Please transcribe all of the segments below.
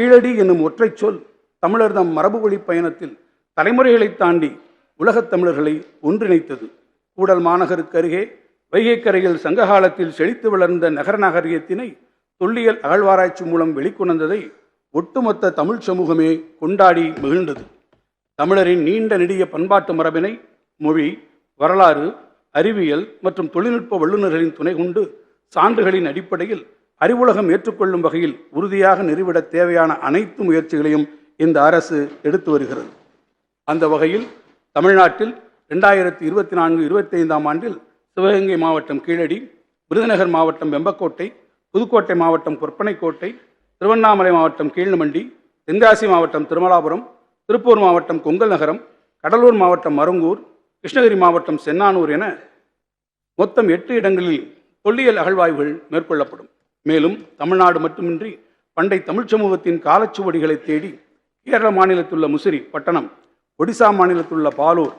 கீழடி என்னும் ஒற்றை சொல் தமிழர் தம் மரபு வழி பயணத்தில் தலைமுறைகளை தாண்டி உலகத் தமிழர்களை ஒன்றிணைத்தது. கூடல் மாநகருக்கு அருகே வைகைக்கரையில் சங்ககாலத்தில் செழித்து வளர்ந்த நகர நாகரிகத்தினை தொல்லியல் அகழ்வாராய்ச்சி மூலம் வெளிக்கொணர்ந்ததை ஒட்டுமொத்த தமிழ் சமூகமே கொண்டாடி மகிழ்ந்தது. தமிழரின் நீண்ட நெடிய பண்பாட்டு மரபினை மொழி வரலாறு அறிவியல் மற்றும் தொழில்நுட்ப வல்லுநர்களின் துணை கொண்டு சான்றுகளின் அடிப்படையில் அறிவுலகம் ஏற்றுக்கொள்ளும் வகையில் உறுதியாக நிறுவிட தேவையான அனைத்து முயற்சிகளையும் இந்த அரசு எடுத்து வருகிறது. அந்த வகையில் தமிழ்நாட்டில் ரெண்டாயிரத்தி இருபத்தி நான்கு இருபத்தி ஐந்தாம் ஆண்டில் சிவகங்கை மாவட்டம் கீழடி விருதுநகர் மாவட்டம் வெம்பக்கோட்டை புதுக்கோட்டை மாவட்டம் கொற்பனைக்கோட்டை திருவண்ணாமலை மாவட்டம் கீழ்நமண்டி தென்காசி மாவட்டம் திருமலாபுரம் திருப்பூர் மாவட்டம் கொங்கல் நகரம் கடலூர் மாவட்டம் மருங்கூர் கிருஷ்ணகிரி மாவட்டம் சென்னானூர் என மொத்தம் எட்டு இடங்களில் தொல்லியல் அகழ்வாய்வுகள் மேற்கொள்ளப்படும். மேலும் தமிழ்நாடு மட்டுமின்றி பண்டை தமிழ் சமூகத்தின் காலச்சுவடிகளை தேடி கேரள மாநிலத்துள்ள முசிறி பட்டணம் ஒடிசா மாநிலத்திலுள்ள பாலூர்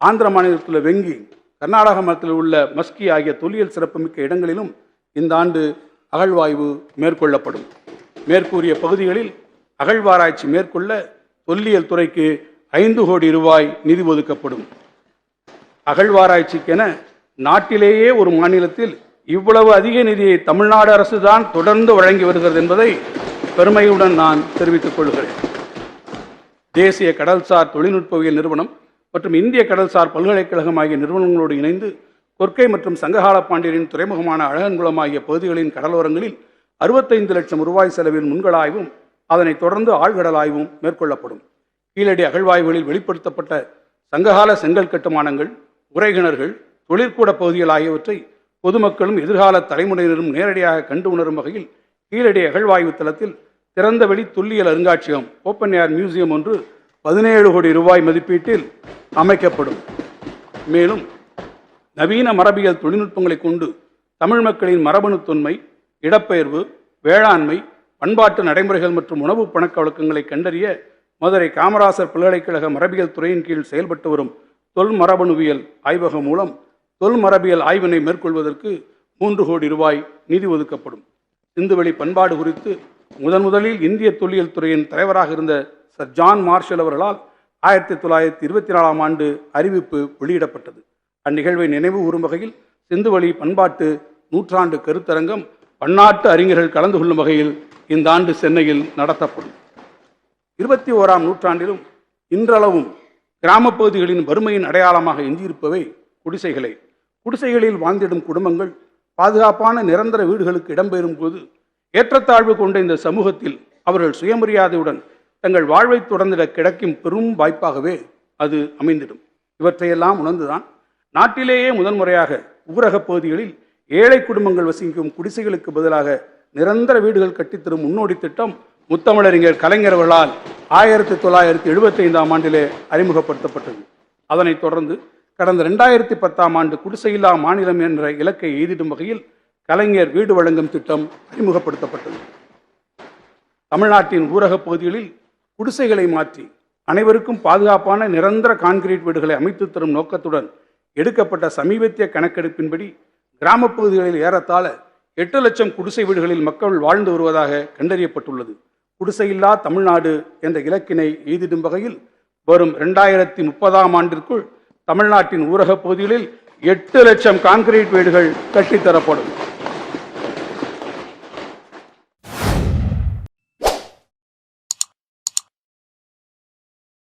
ஆந்திர மாநிலத்துள்ள வெங்கி கர்நாடக மாநிலத்தில் உள்ள மஸ்கி ஆகிய தொல்லியல் சிறப்புமிக்க இடங்களிலும் இந்த ஆண்டு அகழ்வாய்வு மேற்கொள்ளப்படும். மேற்கூறிய பகுதிகளில் அகழ்வாராய்ச்சி மேற்கொள்ள தொல்லியல் துறைக்கு ஐந்து கோடி ரூபாய் நிதி ஒதுக்கப்படும். அகழ்வாராய்ச்சிக்கென நாட்டிலேயே ஒரு மாநிலத்தில் இவ்வளவு அதிக நிதியை தமிழ்நாடு அரசு தான் தொடர்ந்து வழங்கி வருகிறது என்பதை பெருமையுடன் நான் தெரிவித்துக் கொள்கிறேன். தேசிய கடல்சார் தொழில்நுட்பவியல் நிறுவனம் மற்றும் இந்திய கடல்சார் பல்கலைக்கழகம் ஆகிய நிறுவனங்களோடு இணைந்து கொற்கை மற்றும் சங்ககால பாண்டியரின் துறைமுகமான அழகன்குளம் ஆகிய பகுதிகளின் கடலோரங்களில் அறுபத்தைந்து லட்சம் ரூபாய் செலவில் முன்களாய்வும் அதனைத் தொடர்ந்து ஆழ்கடல் ஆய்வும் மேற்கொள்ளப்படும். கீழடி அகழ்வாய்வுகளில் வெளிப்படுத்தப்பட்ட சங்ககால செங்கல் கட்டுமானங்கள் உரைகிணர்கள் தொழிற்கூட பகுதிகள் ஆகியவற்றை பொதுமக்களும் எதிர்கால தலைமுறையினரும் நேரடியாக கண்டு உணரும் வகையில் கீழடி அகழ்வாய்வு தளத்தில் திறந்தவெளி துல்லியல் அருங்காட்சியகம் ஓப்பன் ஏர் மியூசியம் ஒன்று பதினேழு கோடி ரூபாய் மதிப்பீட்டில் அமைக்கப்படும். மேலும் நவீன மரபியல் தொழில்நுட்பங்களை கொண்டு தமிழ் மக்களின் மரபணு தொன்மை இடப்பெயர்வு வேளாண்மை பண்பாட்டு நடைமுறைகள் மற்றும் உணவு பணக்க வழக்கங்களை கண்டறிய மதுரை காமராசர் பல்கலைக்கழக மரபியல் துறையின் கீழ் செயல்பட்டு வரும் தொல் மரபணுவியல் ஆய்வகம் மூலம் தொல்மரபியல் ஆய்வினை மேற்கொள்வதற்கு மூன்று கோடி ரூபாய் நிதி ஒதுக்கப்படும். சிந்துவெளி பண்பாடு குறித்து முதன் முதலில் இந்திய தொல்லியல் துறையின் தலைவராக இருந்த சர் ஜான் மார்ஷல் அவர்களால் ஆயிரத்தி தொள்ளாயிரத்தி இருபத்தி நாலாம் ஆண்டு அறிவிப்பு வெளியிடப்பட்டது. அந்நிகழ்வை நினைவு கூறும் வகையில் சிந்துவெளி பண்பாட்டு நூற்றாண்டு கருத்தரங்கம் பன்னாட்டு அறிஞர்கள் கலந்து கொள்ளும் வகையில் இந்த ஆண்டு சென்னையில் நடத்தப்படும். இருபத்தி ஓராம் நூற்றாண்டிலும் இன்றளவும் கிராமப் பகுதிகளின் வறுமையின் அடையாளமாக எஞ்சியிருப்பவை குடிசைகளே. குடிசைகளில் வாழ்ந்திடும் குடும்பங்கள் பாதுகாப்பான நிரந்தர வீடுகளுக்கு இடம்பெறும் போது ஏற்றத்தாழ்வு கொண்ட இந்த சமூகத்தில் அவர்கள் சுயமரியாதையுடன் தங்கள் வாழ்வை தொடர்ந்திட கிடைக்கும் பெரும் வாய்ப்பாகவே அது அமைந்திடும். இவற்றையெல்லாம் உணர்ந்துதான் நாட்டிலேயே முதன்முறையாக ஊரகப் பகுதிகளில் ஏழை குடும்பங்கள் வசிக்கும் குடிசைகளுக்கு பதிலாக நிரந்தர வீடுகள் கட்டித்தரும் முன்னோடி திட்டம் முத்தமிழறிஞர் கலைஞர்களால் ஆயிரத்தி தொள்ளாயிரத்தி எழுபத்தி ஐந்தாம் ஆண்டிலே அறிமுகப்படுத்தப்பட்டது. அதனைத் தொடர்ந்து கடந்த ரெண்டாயிரத்தி பத்தாம் ஆண்டு குடிசையில்லா மாநிலம் என்ற இலக்கை எய்திடும் வகையில் கலைஞர் வீடு வழங்கும் திட்டம் அறிமுகப்படுத்தப்பட்டது. தமிழ்நாட்டின் ஊரகப் பகுதிகளில் குடிசைகளை மாற்றி அனைவருக்கும் பாதுகாப்பான நிரந்தர கான்கிரீட் வீடுகளை அமைத்து தரும் நோக்கத்துடன் எடுக்கப்பட்ட சமீபத்திய கணக்கெடுப்பின்படி கிராமப்பகுதிகளில் ஏறத்தாழ எட்டு லட்சம் குடிசை வீடுகளில் மக்கள் வாழ்ந்து வருவதாக கண்டறியப்பட்டுள்ளது. குடிசையில்லா தமிழ்நாடு என்ற இலக்கினை எய்திடும் வகையில் வரும் ரெண்டாயிரத்தி முப்பதாம் ஆண்டிற்குள் தமிழ்நாட்டின் ஊரகப் பகுதிகளில் எட்டு லட்சம் கான்கிரீட் வீடுகள் கட்டித்தரப்படும்.